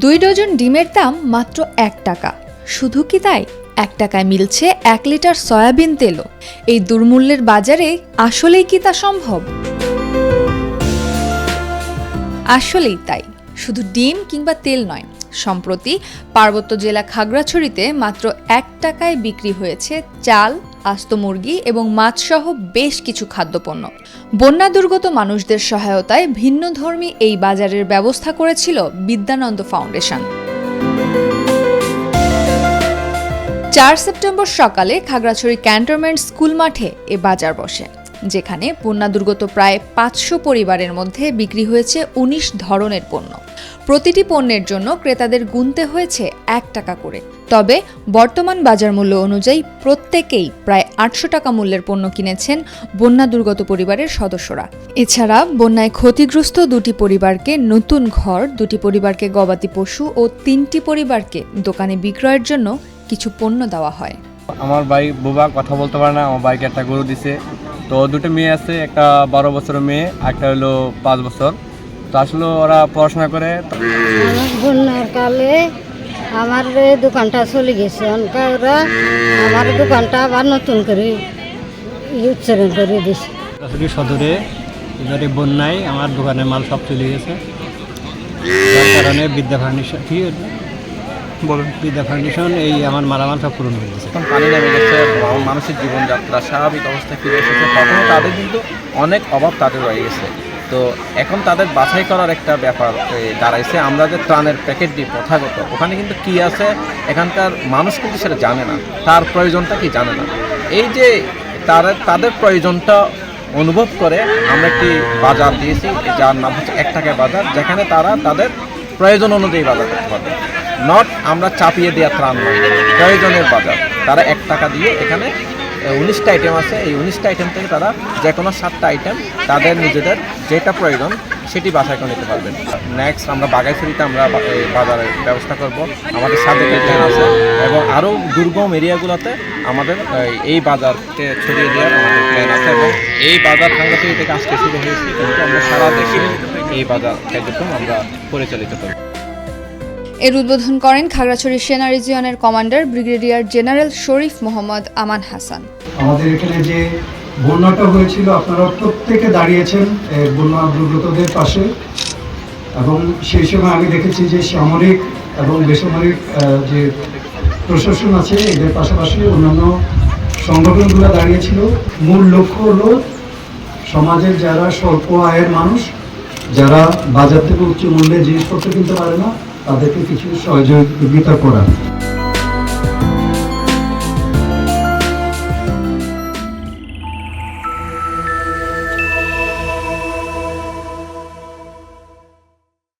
দুই ডজন ডিমের দাম মাত্র এক টাকা। শুধু কি তাই? এক টাকায় মিলছে এক লিটার সয়াবিন তেলও। এই দুর্মূল্যের বাজারে আসলেই কি তা সম্ভব? আসলেই তাই। শুধু ডিম কিংবা তেল নয়, সম্প্রতি পার্বত্য জেলা খাগড়াছড়িতে মাত্র এক টাকায় বিক্রি হয়েছে চাল, আস্ত মুরগি এবং মাছসহ বেশ কিছু খাদ্যপণ্য। বন্যা দুর্গত মানুষদের সহায়তায় ভিন্নধর্মী এই বাজারের ব্যবস্থা করেছিল বিদ্যানন্দ ফাউন্ডেশন। চার সেপ্টেম্বর সকালে খাগড়াছড়ি ক্যান্টনমেন্ট স্কুল মাঠে এ বাজার বসে। যেখানে বন্যা দুর্গত প্রায় পাঁচশো পরিবারের মধ্যে বিক্রি হয়েছে উনিশ ধরনের পণ্য। প্রতিটি পণ্যের জন্য ক্রেতাদের গুনতে হয়েছে এক টাকা করে। তবে বর্তমান বাজার মূল্য অনুযায়ী প্রত্যেকেই প্রায় আটশো টাকা মূল্যের পণ্য কিনেছেন বন্যা দুর্গত পরিবারের সদস্যরা। এছাড়া বন্যায় ক্ষতিগ্রস্ত দুটি পরিবারকে নতুন ঘর, দুটি পরিবারকে গবাদি পশু ও তিনটি পরিবারকে দোকানে বিক্রয়ের জন্য কিছু পণ্য দেওয়া হয়। আমার ভাই বুবা কথা বলতে পারে না, আমার ভাইকে একটা গরু দিছে। তো দুটো মেয়ে আছে একটা বারো বছরের মেয়ে একটা হলো পাঁচ বছর। তো আসলে ওরা পড়াশোনা করে আমার বন্যার কালে আমার এই দোকানটা চলে গেছে। অনকা ওরা আমার দোকানটা আবার নতুন করে উচ্চারণ করে দিছে। সরাসরি সদরে এবারে বন্যায় আমার দোকানের মাল সব চলে গেছে। যার কারণে বিদ্যা ফার্নিশন কি? বলুন। বিদ্যা ফার্নিশন এই আমার মালামাল সব পূরণ করে দিয়েছে পানি নেমে গেছে মানুষের জীবনযাত্রা স্বাভাবিক অবস্থায় ফিরে এসেছে। তখনও তাদের কিন্তু অনেক অভাব তাদের রয়ে গেছে। তো এখন তাদের বাছাই করার একটা ব্যাপার দাঁড়াইছে। আমরা যে ত্রাণের প্যাকেট দিই প্রথাগত ওখানে কিন্তু কি আছে? এখানকার মানুষ কিন্তু সেটা জানে না। তার প্রয়োজনটা কি জানে না? এই যে তারা তাদের প্রয়োজনটা অনুভব করে আমরা একটি বাজার দিয়েছি। যার নাম হচ্ছে এক টাকায় বাজার যেখানে তারা তাদের প্রয়োজন অনুযায়ী বাজার করতে পারবে। নট আমরা চাপিয়ে দেওয়া ত্রাণ নয়। প্রয়োজনের বাজার। তারা এক টাকা দিয়ে এখানে উনিশটা আইটেম আছে। এই উনিশটা আইটেম থেকে তারা যে কোনো সাতটা আইটেম তাদের নিজেদের যেটা প্রয়োজন সেটি বাসায় করে নিতে পারবেন। নেক্সট আমরা বাগাইছড়িতে আমরা বাজারের ব্যবস্থা করব। আমাদের প্ল্যান আছে এবং আরও দুর্গম এরিয়াগুলোতে আমাদের এই- এই বাজারকে ছড়িয়ে দেওয়ার আমাদের প্ল্যান আছে এবং এই বাজার খাঙ্গাছড়ি থেকে আজকে শুরু হয়েছে। কিন্তু আমরা সারা দেশে এই বাজার কার্যক্রম আমরা পরিচালিত করব। এর উদ্বোধন করেন খাগড়াছড়ি সেনা রিজিয়নের commander brigadier general Sharif Mohammad Aman Hasan. আমাদের এখানে যে বন্যাটা হয়েছিল আপনারা প্রত্যেকে দাঁড়িয়েছেন বন্যা দুর্গতদের পাশে। এবং সেই সময় আমি দেখেছি যে সামরিক এবং বেসামরিক যে প্রশাসন আছে, এদের পাশাপাশি অন্যান্য সংগঠনগুলো দাঁড়িয়েছিল। মূল লক্ষ্য হলো সমাজের যারা স্বল্প আয়ের মানুষ, যারা বাজার থেকে উচ্চ মূল্যে জিনিসপত্র কিনতে পারে না তাদেরকে কিছু সহযোগিতা করা।